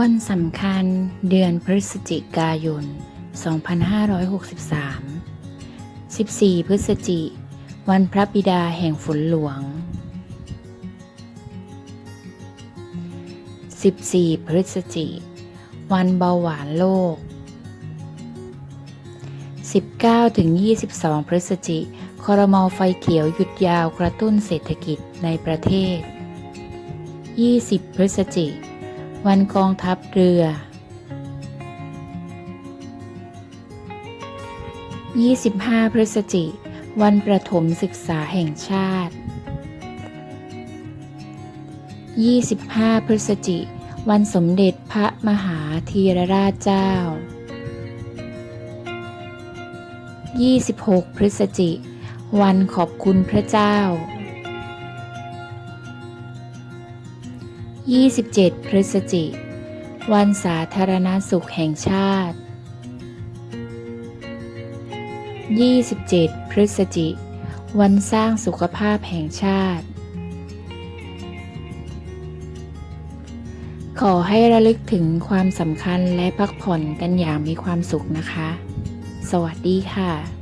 วันสำคัญเดือนพฤศจิกายน 2563 14 พฤศจิ วันพระบิดาแห่งฝนหลวง 14 พฤศจิ วันเบาหวานโลก 19ถึง22 พฤศจิคอรมอไฟเขียวหยุดยาวกระตุ้นเศรษฐกิจในประเทศ 20 พฤศจิ วันกองทัพเรือ 25 พฤศจิ วันประถมศึกษาแห่งชาติ 25 พฤศจิ วันสมเด็จพระมหาธีรราชเจ้า 26 พฤศจิ วันขอบคุณพระเจ้า 27 พฤศจิ วันสาธารณสุขแห่งชาติ 27 พฤศจิ วันสร้างสุขภาพแห่งชาติ ขอให้ระลึกถึงความสำคัญและพักผ่อนกันอย่างมีความสุขนะคะ สวัสดีค่ะ